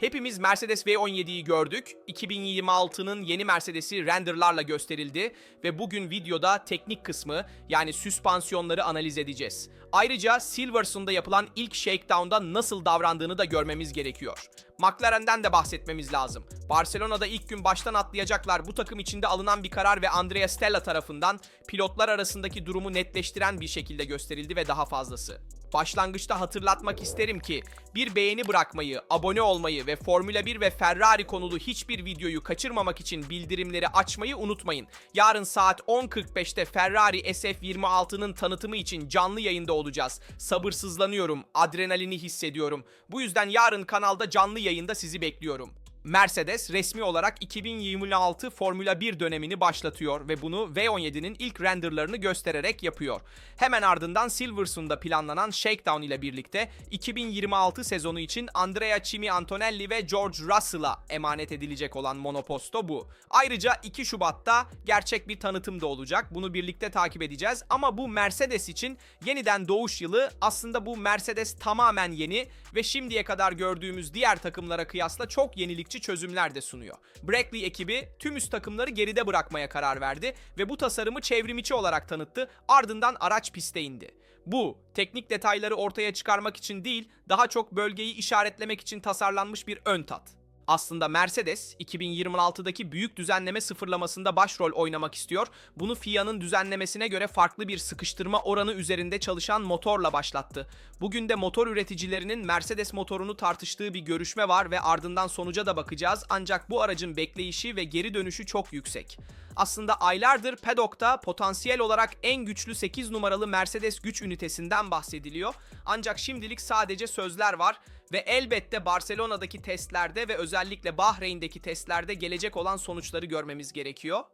Hepimiz Mercedes V17'yi gördük. 2026'nın yeni Mercedes'i renderlarla gösterildi ve bugün videoda teknik kısmı yani süspansiyonları analiz edeceğiz. Ayrıca Silverstone'da yapılan ilk shakedown'da nasıl davrandığını da görmemiz gerekiyor. McLaren'den de bahsetmemiz lazım. Barcelona'da ilk gün baştan atlayacaklar. Bu takım içinde alınan bir karar ve Andrea Stella tarafından pilotlar arasındaki durumu netleştiren bir şekilde gösterildi ve daha fazlası. Başlangıçta hatırlatmak isterim ki bir beğeni bırakmayı, abone olmayı ve Formula 1 ve Ferrari konulu hiçbir videoyu kaçırmamak için bildirimleri açmayı unutmayın. Yarın saat 10.45'te Ferrari SF26'nın tanıtımı için canlı yayında olacağız. Sabırsızlanıyorum, adrenalini hissediyorum. Bu yüzden yarın kanalda canlı yayında sizi bekliyorum. Mercedes resmi olarak 2026 Formula 1 dönemini başlatıyor ve bunu V17'nin ilk renderlarını göstererek yapıyor. Hemen ardından Silverstone'da planlanan Shakedown ile birlikte 2026 sezonu için Andrea Chimi Antonelli ve George Russell'a emanet edilecek olan monoposto bu. Ayrıca 2 Şubat'ta gerçek bir tanıtım da olacak. Bunu birlikte takip edeceğiz ama bu Mercedes için yeniden doğuş yılı aslında bu Mercedes tamamen yeni ve şimdiye kadar gördüğümüz diğer takımlara kıyasla çok yenilikçi çözümler de sunuyor. Brackley ekibi tüm üst takımları geride bırakmaya karar verdi ve bu tasarımı çevrimiçi olarak tanıttı. Ardından araç piste indi. Bu teknik detayları ortaya çıkarmak için değil, daha çok bölgeyi işaretlemek için tasarlanmış bir ön tat. Aslında Mercedes 2026'daki büyük düzenleme sıfırlamasında başrol oynamak istiyor. Bunu FIA'nın düzenlemesine göre farklı bir sıkıştırma oranı üzerinde çalışan motorla başlattı. Bugün de motor üreticilerinin Mercedes motorunu tartıştığı bir görüşme var ve ardından sonuca da bakacağız. Ancak bu aracın bekleyişi ve geri dönüşü çok yüksek. Aslında aylardır paddock'ta potansiyel olarak en güçlü 8 numaralı Mercedes güç ünitesinden bahsediliyor. Ancak şimdilik sadece sözler var ve elbette Barcelona'daki testlerde ve özellikle Bahreyn'deki testlerde gelecek olan sonuçları görmemiz gerekiyor.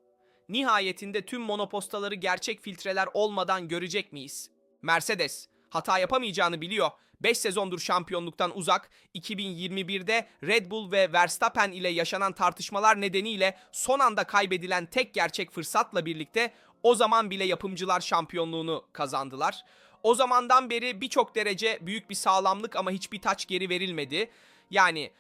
Nihayetinde tüm monopostaları gerçek filtreler olmadan görecek miyiz? Mercedes hata yapamayacağını biliyor. 5 sezondur şampiyonluktan uzak, 2021'de Red Bull ve Verstappen ile yaşanan tartışmalar nedeniyle son anda kaybedilen tek gerçek fırsatla birlikte o zaman bile yapımcılar şampiyonluğunu kazandılar. O zamandan beri birçok derece büyük bir sağlamlık ama hiçbir taç geri verilmedi. Yani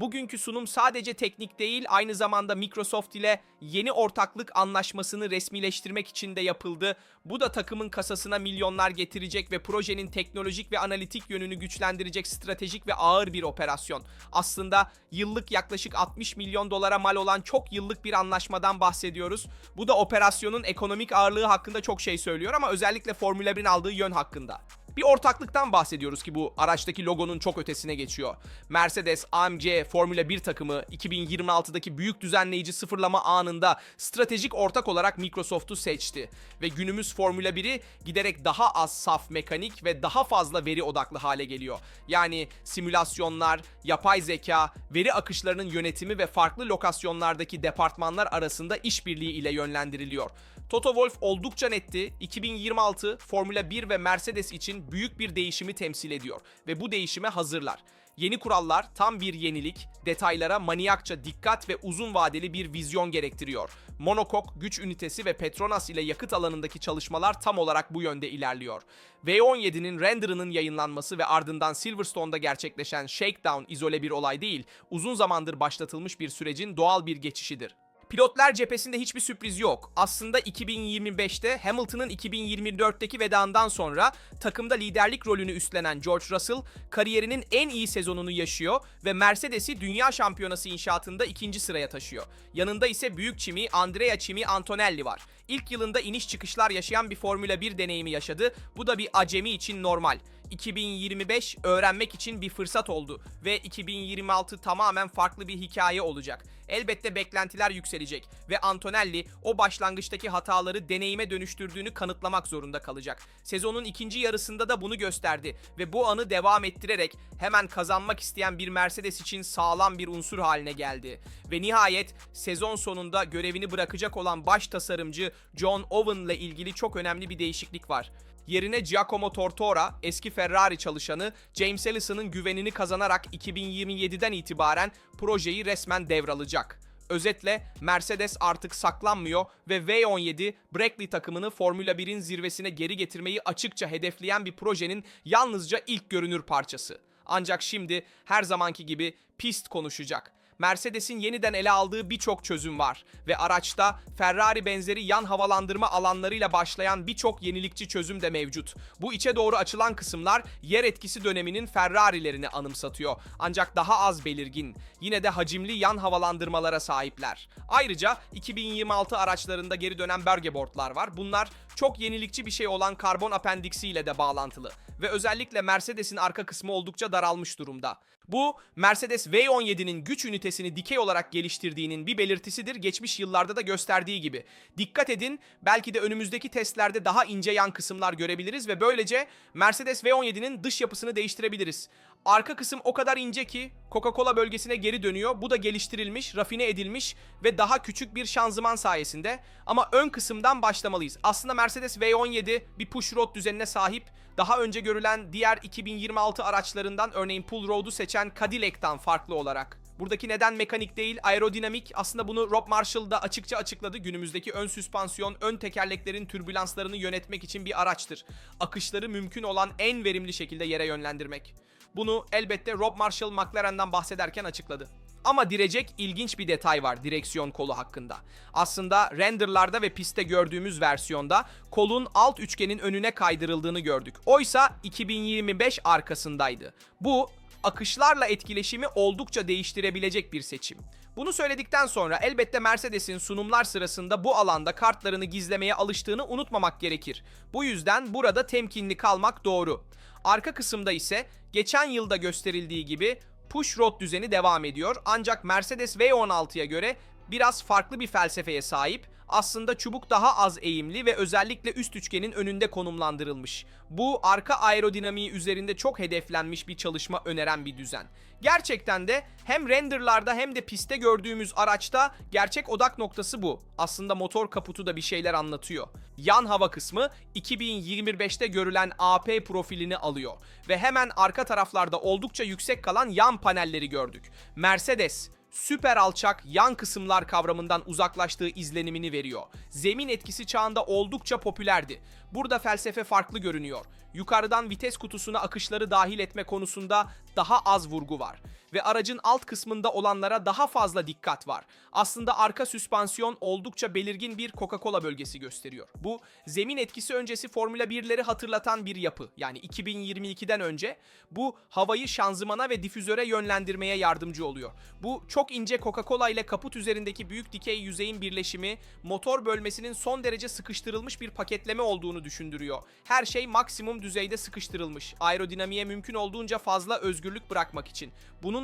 bugünkü sunum sadece teknik değil aynı zamanda Microsoft ile yeni ortaklık anlaşmasını resmileştirmek için de yapıldı. Bu da takımın kasasına milyonlar getirecek ve projenin teknolojik ve analitik yönünü güçlendirecek stratejik ve ağır bir operasyon. Aslında yıllık yaklaşık 60 milyon dolara mal olan çok yıllık bir anlaşmadan bahsediyoruz. Bu da operasyonun ekonomik ağırlığı hakkında çok şey söylüyor ama özellikle Formula 1'in aldığı yön hakkında. Bir ortaklıktan bahsediyoruz ki bu araçtaki logonun çok ötesine geçiyor. Mercedes, AMG, Formula 1 takımı 2026'daki büyük düzenleyici sıfırlama anında stratejik ortak olarak Microsoft'u seçti. Ve günümüz Formula 1'i giderek daha az saf mekanik ve daha fazla veri odaklı hale geliyor. Yani simülasyonlar, yapay zeka, veri akışlarının yönetimi ve farklı lokasyonlardaki departmanlar arasında işbirliği ile yönlendiriliyor. Toto Wolff oldukça netti. 2026 Formula 1 ve Mercedes için büyük bir değişimi temsil ediyor ve bu değişime hazırlar. Yeni kurallar tam bir yenilik, detaylara manyakça dikkat ve uzun vadeli bir vizyon gerektiriyor. Monokok, güç ünitesi ve Petronas ile yakıt alanındaki çalışmalar tam olarak bu yönde ilerliyor. V17'nin renderının yayınlanması ve ardından Silverstone'da gerçekleşen shakedown izole bir olay değil, uzun zamandır başlatılmış bir sürecin doğal bir geçişidir. Pilotlar cephesinde hiçbir sürpriz yok. Aslında 2025'te Hamilton'ın 2024'teki vedağından sonra takımda liderlik rolünü üstlenen George Russell kariyerinin en iyi sezonunu yaşıyor ve Mercedes'i dünya şampiyonası inşaatında ikinci sıraya taşıyor. Yanında ise büyük çimi Andrea Chimi Antonelli var. İlk yılında iniş çıkışlar yaşayan bir Formula 1 deneyimi yaşadı. Bu da bir acemi için normal. 2025 öğrenmek için bir fırsat oldu ve 2026 tamamen farklı bir hikaye olacak. Elbette beklentiler yükselecek ve Antonelli o başlangıçtaki hataları deneyime dönüştürdüğünü kanıtlamak zorunda kalacak. Sezonun ikinci yarısında da bunu gösterdi ve bu anı devam ettirerek hemen kazanmak isteyen bir Mercedes için sağlam bir unsur haline geldi. Ve nihayet sezon sonunda görevini bırakacak olan baş tasarımcı John Owen ile ilgili çok önemli bir değişiklik var. Yerine Giacomo Tortora, eski Ferrari çalışanı James Ellison'ın güvenini kazanarak 2027'den itibaren projeyi resmen devralacak. Özetle Mercedes artık saklanmıyor ve V17 Brackley takımını Formula 1'in zirvesine geri getirmeyi açıkça hedefleyen bir projenin yalnızca ilk görünür parçası. Ancak şimdi her zamanki gibi pist konuşacak. Mercedes'in yeniden ele aldığı birçok çözüm var ve araçta Ferrari benzeri yan havalandırma alanlarıyla başlayan birçok yenilikçi çözüm de mevcut. Bu içe doğru açılan kısımlar yer etkisi döneminin Ferrari'lerini anımsatıyor. Ancak daha az belirgin. Yine de hacimli yan havalandırmalara sahipler. Ayrıca 2026 araçlarında geri dönen börgeboardlar var. Bunlar çok yenilikçi bir şey olan karbon apendiksiyle de bağlantılı ve özellikle Mercedes'in arka kısmı oldukça daralmış durumda. Bu Mercedes V17'nin güç ünitesini dikey olarak geliştirdiğinin bir belirtisidir geçmiş yıllarda da gösterdiği gibi. Dikkat edin belki de önümüzdeki testlerde daha ince yan kısımlar görebiliriz ve böylece Mercedes V17'nin dış yapısını değiştirebiliriz. Arka kısım o kadar ince ki Coca-Cola bölgesine geri dönüyor. Bu da geliştirilmiş, rafine edilmiş ve daha küçük bir şanzıman sayesinde. Ama ön kısımdan başlamalıyız. Aslında Mercedes V17 bir push rod düzenine sahip. Daha önce görülen diğer 2026 araçlarından örneğin pull rod'u seçen Cadillac'tan farklı olarak. Buradaki neden mekanik değil aerodinamik aslında bunu Rob Marshall da açıkça açıkladı. Günümüzdeki ön süspansiyon ön tekerleklerin türbülanslarını yönetmek için bir araçtır. Akışları mümkün olan en verimli şekilde yere yönlendirmek. Bunu elbette Rob Marshall McLaren'dan bahsederken açıkladı. Ama direcek ilginç bir detay var direksiyon kolu hakkında. Aslında renderlarda ve pistte gördüğümüz versiyonda kolun alt üçgenin önüne kaydırıldığını gördük. Oysa 2025 arkasındaydı. Bu akışlarla etkileşimi oldukça değiştirebilecek bir seçim. Bunu söyledikten sonra elbette Mercedes'in sunumlar sırasında bu alanda kartlarını gizlemeye alıştığını unutmamak gerekir. Bu yüzden burada temkinli kalmak doğru. Arka kısımda ise geçen yılda gösterildiği gibi push rod düzeni devam ediyor. Ancak Mercedes V16'ya göre biraz farklı bir felsefeye sahip. Aslında çubuk daha az eğimli ve özellikle üst üçgenin önünde konumlandırılmış. Bu arka aerodinamiği üzerinde çok hedeflenmiş bir çalışma öneren bir düzen. Gerçekten de hem renderlarda hem de pistte gördüğümüz araçta gerçek odak noktası bu. Aslında motor kaputu da bir şeyler anlatıyor. Yan hava kısmı 2025'te görülen AP profilini alıyor ve hemen arka taraflarda oldukça yüksek kalan yan panelleri gördük. Mercedes süper alçak yan kısımlar kavramından uzaklaştığı izlenimini veriyor. Zemin etkisi çağında oldukça popülerdi. Burada felsefe farklı görünüyor. Yukarıdan vites kutusuna akışları dahil etme konusunda daha az vurgu var ve aracın alt kısmında olanlara daha fazla dikkat var. Aslında arka süspansiyon oldukça belirgin bir Coca-Cola bölgesi gösteriyor. Bu zemin etkisi öncesi Formula 1'leri hatırlatan bir yapı. Yani 2022'den önce bu havayı şanzımana ve difüzöre yönlendirmeye yardımcı oluyor. Bu çok ince Coca-Cola ile kaput üzerindeki büyük dikey yüzeyin birleşimi motor bölmesinin son derece sıkıştırılmış bir paketleme olduğunu düşündürüyor. Her şey maksimum düzeyde sıkıştırılmış. Aerodinamiğe mümkün olduğunca fazla özgürlük bırakmak için.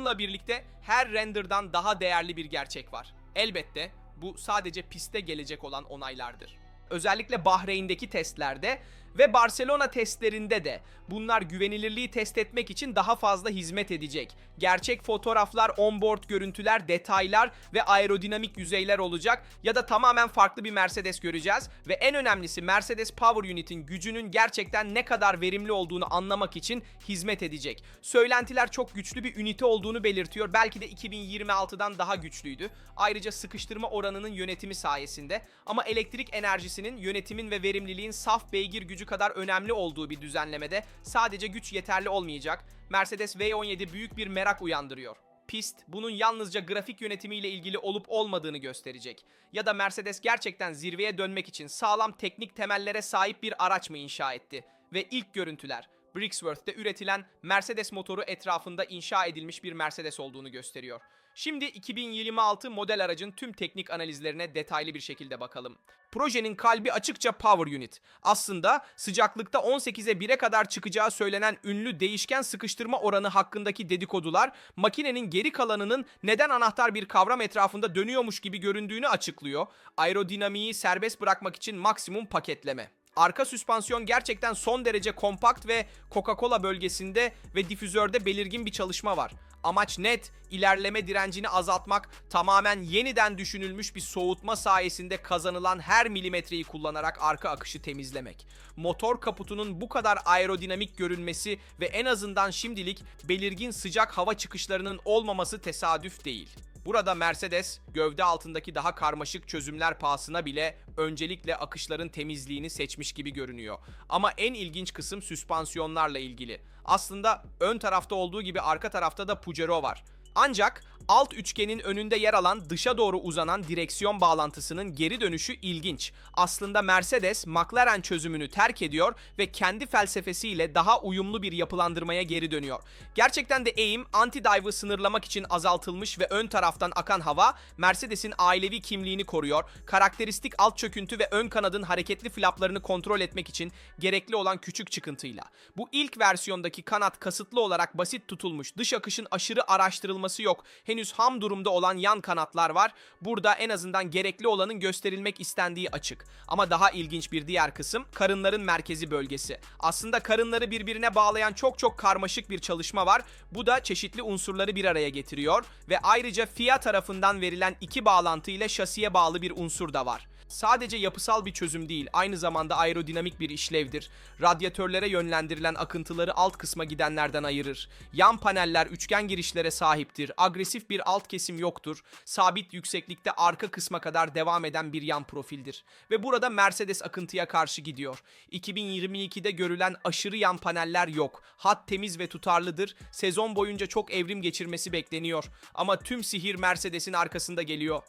Bununla birlikte her renderdan daha değerli bir gerçek var. Elbette bu sadece piste gelecek olan onaylardır. Özellikle Bahreyn'deki testlerde ve Barcelona testlerinde de bunlar güvenilirliği test etmek için daha fazla hizmet edecek. Gerçek fotoğraflar, onboard görüntüler, detaylar ve aerodinamik yüzeyler olacak ya da tamamen farklı bir Mercedes göreceğiz ve en önemlisi Mercedes Power Unit'in gücünün gerçekten ne kadar verimli olduğunu anlamak için hizmet edecek. Söylentiler çok güçlü bir ünite olduğunu belirtiyor. Belki de 2026'dan daha güçlüydü. Ayrıca sıkıştırma oranının yönetimi sayesinde ama elektrik enerjisinin yönetimin ve verimliliğin saf beygir gücü kadar önemli olduğu bir düzenlemede sadece güç yeterli olmayacak. Mercedes V17 büyük bir merak uyandırıyor. Pist bunun yalnızca grafik yönetimiyle ilgili olup olmadığını gösterecek. Ya da Mercedes gerçekten zirveye dönmek için sağlam teknik temellere sahip bir araç mı inşa etti? Ve ilk görüntüler Brixworth'te üretilen Mercedes motoru etrafında inşa edilmiş bir Mercedes olduğunu gösteriyor. Şimdi 2026 model aracın tüm teknik analizlerine detaylı bir şekilde bakalım. Projenin kalbi açıkça Power Unit. Aslında sıcaklıkta 18'e 1'e kadar çıkacağı söylenen ünlü değişken sıkıştırma oranı hakkındaki dedikodular makinenin geri kalanının neden anahtar bir kavram etrafında dönüyormuş gibi göründüğünü açıklıyor. Aerodinamiği serbest bırakmak için maksimum paketleme. Arka süspansiyon gerçekten son derece kompakt ve Coca-Cola bölgesinde ve difüzörde belirgin bir çalışma var. Amaç net, ilerleme direncini azaltmak, tamamen yeniden düşünülmüş bir soğutma sayesinde kazanılan her milimetreyi kullanarak arka akışı temizlemek. Motor kaputunun bu kadar aerodinamik görünmesi ve en azından şimdilik belirgin sıcak hava çıkışlarının olmaması tesadüf değil. Burada Mercedes gövde altındaki daha karmaşık çözümler pahasına bile öncelikle akışların temizliğini seçmiş gibi görünüyor. Ama en ilginç kısım süspansiyonlarla ilgili. Aslında ön tarafta olduğu gibi arka tarafta da Pujero var. Ancak alt üçgenin önünde yer alan dışa doğru uzanan direksiyon bağlantısının geri dönüşü ilginç. Aslında Mercedes McLaren çözümünü terk ediyor ve kendi felsefesiyle daha uyumlu bir yapılandırmaya geri dönüyor. Gerçekten de eğim anti-dive'ı sınırlamak için azaltılmış ve ön taraftan akan hava Mercedes'in ailevi kimliğini koruyor. Karakteristik alt çöküntü ve ön kanadın hareketli flaplarını kontrol etmek için gerekli olan küçük çıkıntıyla. Bu ilk versiyondaki kanat kasıtlı olarak basit tutulmuş. Dış akışın aşırı araştırılması yok. Henüz ham durumda olan yan kanatlar var. Burada en azından gerekli olanın gösterilmek istendiği açık. Ama daha ilginç bir diğer kısım karınların merkezi bölgesi. Aslında karınları birbirine bağlayan çok çok karmaşık bir çalışma var. Bu da çeşitli unsurları bir araya getiriyor ve ayrıca FIA tarafından verilen iki bağlantı ile şasiye bağlı bir unsur da var. Sadece yapısal bir çözüm değil, aynı zamanda aerodinamik bir işlevdir. Radyatörlere yönlendirilen akıntıları alt kısma gidenlerden ayırır. Yan paneller üçgen girişlere sahiptir. Agresif bir alt kesim yoktur. Sabit yükseklikte arka kısma kadar devam eden bir yan profildir. Ve burada Mercedes akıntıya karşı gidiyor. 2022'de görülen aşırı yan paneller yok. Hat temiz ve tutarlıdır. Sezon boyunca çok evrim geçirmesi bekleniyor. Ama tüm sihir Mercedes'in arkasında geliyor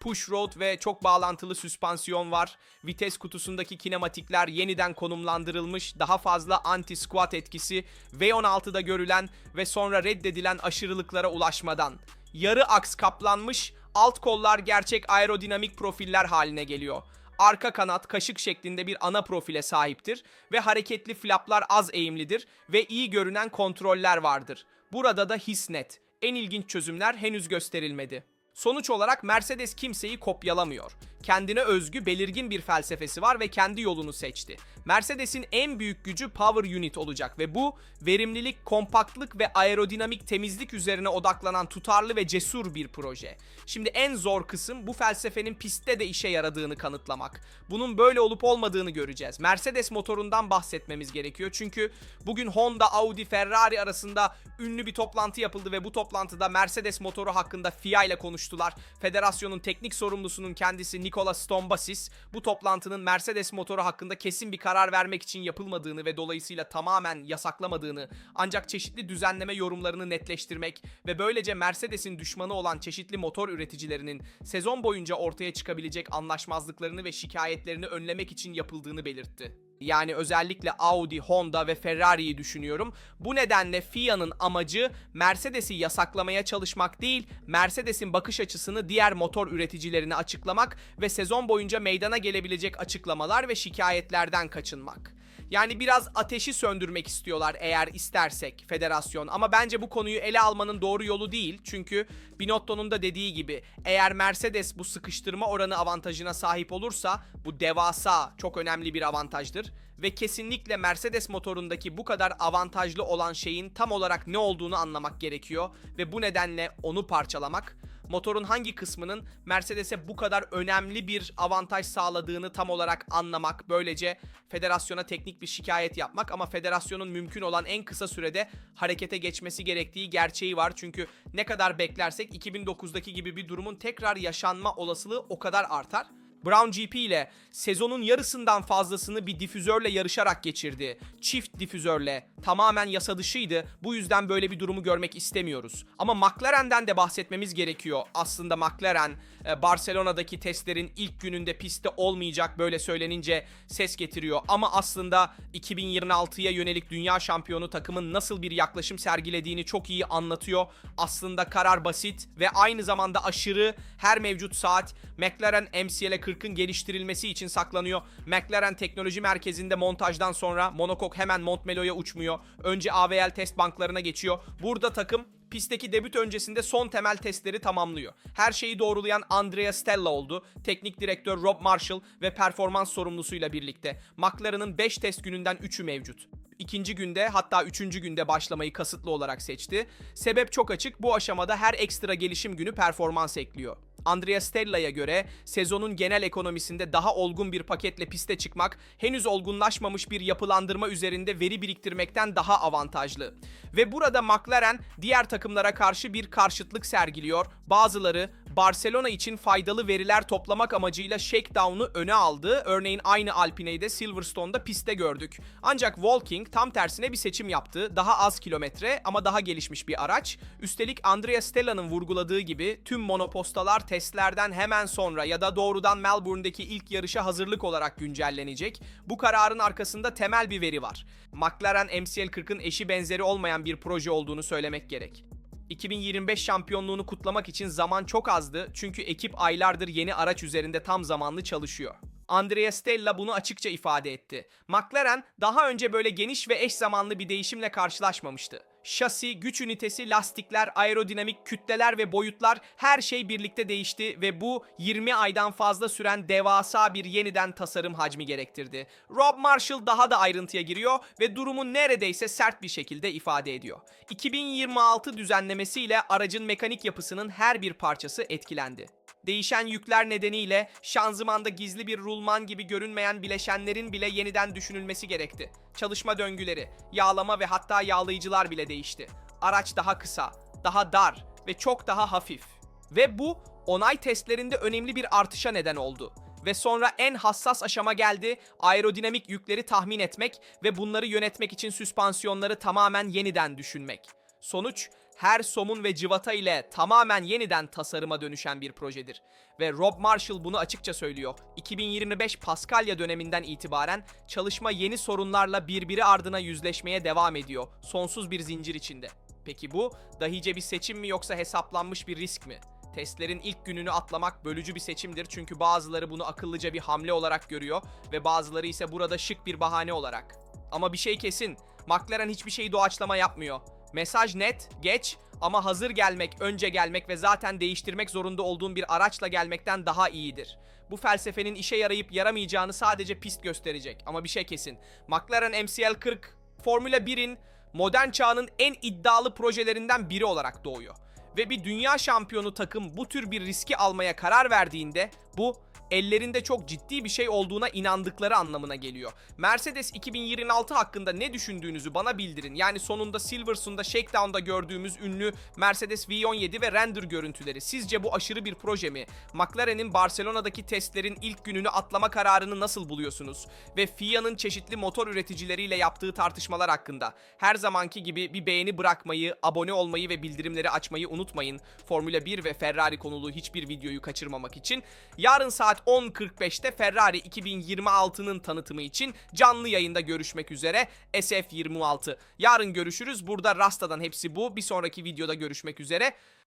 push rod ve çok bağlantılı süspansiyon var. Vites kutusundaki kinematikler yeniden konumlandırılmış. Daha fazla anti-squat etkisi V16'da görülen ve sonra reddedilen aşırılıklara ulaşmadan. Yarı aks kaplanmış, alt kollar gerçek aerodinamik profiller haline geliyor. Arka kanat kaşık şeklinde bir ana profile sahiptir ve hareketli flaplar az eğimlidir ve iyi görünen kontroller vardır. Burada da his net. En ilginç çözümler henüz gösterilmedi. Sonuç olarak Mercedes kimseyi kopyalamıyor. Kendine özgü belirgin bir felsefesi var ve kendi yolunu seçti. Mercedes'in en büyük gücü power unit olacak ve bu verimlilik, kompaktlık ve aerodinamik temizlik üzerine odaklanan tutarlı ve cesur bir proje. Şimdi en zor kısım bu felsefenin pistte de işe yaradığını kanıtlamak. Bunun böyle olup olmadığını göreceğiz. Mercedes motorundan bahsetmemiz gerekiyor çünkü bugün Honda, Audi, Ferrari arasında ünlü bir toplantı yapıldı ve bu toplantıda Mercedes motoru hakkında FIA ile konuştular. Federasyonun teknik sorumlusunun kendisi Nicola Stombasis bu toplantının Mercedes motoru hakkında kesin bir karar vermek için yapılmadığını ve dolayısıyla tamamen yasaklamadığını ancak çeşitli düzenleme yorumlarını netleştirmek ve böylece Mercedes'in düşmanı olan çeşitli motor üreticilerinin sezon boyunca ortaya çıkabilecek anlaşmazlıklarını ve şikayetlerini önlemek için yapıldığını belirtti. Yani özellikle Audi, Honda ve Ferrari'yi düşünüyorum. Bu nedenle FIA'nın amacı Mercedes'i yasaklamaya çalışmak değil, Mercedes'in bakış açısını diğer motor üreticilerine açıklamak ve sezon boyunca meydana gelebilecek açıklamalar ve şikayetlerden kaçınmak. Yani biraz ateşi söndürmek istiyorlar eğer istersek federasyon. Ama bence bu konuyu ele almanın doğru yolu değil. Çünkü Binotto'nun da dediği gibi eğer Mercedes bu sıkıştırma oranı avantajına sahip olursa bu devasa çok önemli bir avantajdır. Ve kesinlikle Mercedes motorundaki bu kadar avantajlı olan şeyin tam olarak ne olduğunu anlamak gerekiyor. Ve bu nedenle onu parçalamak motorun hangi kısmının Mercedes'e bu kadar önemli bir avantaj sağladığını tam olarak anlamak. Böylece federasyona teknik bir şikayet yapmak ama federasyonun mümkün olan en kısa sürede harekete geçmesi gerektiği gerçeği var. Çünkü ne kadar beklersek 2009'daki gibi bir durumun tekrar yaşanma olasılığı o kadar artar. Brown GP ile sezonun yarısından fazlasını bir difüzörle yarışarak geçirdi. Çift difüzörle. Tamamen yasa dışıydı. Bu yüzden böyle bir durumu görmek istemiyoruz. Ama McLaren'den de bahsetmemiz gerekiyor. Aslında McLaren e, Barcelona'daki testlerin ilk gününde pistte olmayacak böyle söylenince ses getiriyor. Ama aslında 2026'ya yönelik dünya şampiyonu takımın nasıl bir yaklaşım sergilediğini çok iyi anlatıyor. Aslında karar basit ve aynı zamanda aşırı her mevcut saat McLaren MCL'e 40'ın geliştirilmesi için saklanıyor. McLaren Teknoloji Merkezi'nde montajdan sonra monokok hemen Montmelo'ya uçmuyor. Önce AVL test banklarına geçiyor. Burada takım pistteki debüt öncesinde son temel testleri tamamlıyor. Her şeyi doğrulayan Andrea Stella oldu. Teknik direktör Rob Marshall ve performans sorumlusuyla birlikte. McLaren'ın 5 test gününden 3'ü mevcut. İkinci günde hatta üçüncü günde başlamayı kasıtlı olarak seçti. Sebep çok açık bu aşamada her ekstra gelişim günü performans ekliyor. Andrea Stella'ya göre sezonun genel ekonomisinde daha olgun bir paketle piste çıkmak henüz olgunlaşmamış bir yapılandırma üzerinde veri biriktirmekten daha avantajlı. Ve burada McLaren diğer takımlara karşı bir karşıtlık sergiliyor. Bazıları Barcelona için faydalı veriler toplamak amacıyla shakedown'u öne aldı. Örneğin aynı Alpine'yi de Silverstone'da pistte gördük. Ancak Walking tam tersine bir seçim yaptı. Daha az kilometre ama daha gelişmiş bir araç. Üstelik Andrea Stella'nın vurguladığı gibi tüm monopostalar testlerden hemen sonra ya da doğrudan Melbourne'deki ilk yarışa hazırlık olarak güncellenecek. Bu kararın arkasında temel bir veri var. McLaren MCL40'ın eşi benzeri olmayan bir proje olduğunu söylemek gerek. 2025 şampiyonluğunu kutlamak için zaman çok azdı çünkü ekip aylardır yeni araç üzerinde tam zamanlı çalışıyor. Andrea Stella bunu açıkça ifade etti. McLaren daha önce böyle geniş ve eş zamanlı bir değişimle karşılaşmamıştı. Şasi, güç ünitesi, lastikler, aerodinamik kütleler ve boyutlar her şey birlikte değişti ve bu 20 aydan fazla süren devasa bir yeniden tasarım hacmi gerektirdi. Rob Marshall daha da ayrıntıya giriyor ve durumu neredeyse sert bir şekilde ifade ediyor. 2026 düzenlemesiyle aracın mekanik yapısının her bir parçası etkilendi. Değişen yükler nedeniyle şanzımanda gizli bir rulman gibi görünmeyen bileşenlerin bile yeniden düşünülmesi gerekti. Çalışma döngüleri, yağlama ve hatta yağlayıcılar bile değişti. Araç daha kısa, daha dar ve çok daha hafif. Ve bu onay testlerinde önemli bir artışa neden oldu. Ve sonra en hassas aşama geldi, aerodinamik yükleri tahmin etmek ve bunları yönetmek için süspansiyonları tamamen yeniden düşünmek. Sonuç her somun ve cıvata ile tamamen yeniden tasarıma dönüşen bir projedir. Ve Rob Marshall bunu açıkça söylüyor. 2025 Paskalya döneminden itibaren çalışma yeni sorunlarla birbiri ardına yüzleşmeye devam ediyor. Sonsuz bir zincir içinde. Peki bu dahice bir seçim mi yoksa hesaplanmış bir risk mi? Testlerin ilk gününü atlamak bölücü bir seçimdir çünkü bazıları bunu akıllıca bir hamle olarak görüyor ve bazıları ise burada şık bir bahane olarak. Ama bir şey kesin, McLaren hiçbir şeyi doğaçlama yapmıyor. Mesaj net, geç ama hazır gelmek, önce gelmek ve zaten değiştirmek zorunda olduğun bir araçla gelmekten daha iyidir. Bu felsefenin işe yarayıp yaramayacağını sadece pist gösterecek ama bir şey kesin. McLaren MCL40 Formula 1'in modern çağının en iddialı projelerinden biri olarak doğuyor. Ve bir dünya şampiyonu takım bu tür bir riski almaya karar verdiğinde bu ellerinde çok ciddi bir şey olduğuna inandıkları anlamına geliyor. Mercedes 2026 hakkında ne düşündüğünüzü bana bildirin. Yani sonunda Silverstone'da Shakedown'da gördüğümüz ünlü Mercedes V17 ve render görüntüleri. Sizce bu aşırı bir proje mi? McLaren'in Barcelona'daki testlerin ilk gününü atlama kararını nasıl buluyorsunuz? Ve FIA'nın çeşitli motor üreticileriyle yaptığı tartışmalar hakkında. Her zamanki gibi bir beğeni bırakmayı, abone olmayı ve bildirimleri açmayı unutmayın. Formula 1 ve Ferrari konulu hiçbir videoyu kaçırmamak için. Yarın saat 10.45'te Ferrari 2026'nın tanıtımı için canlı yayında görüşmek üzere. SF26. Yarın görüşürüz. Burada Rasta'dan hepsi bu. Bir sonraki videoda görüşmek üzere.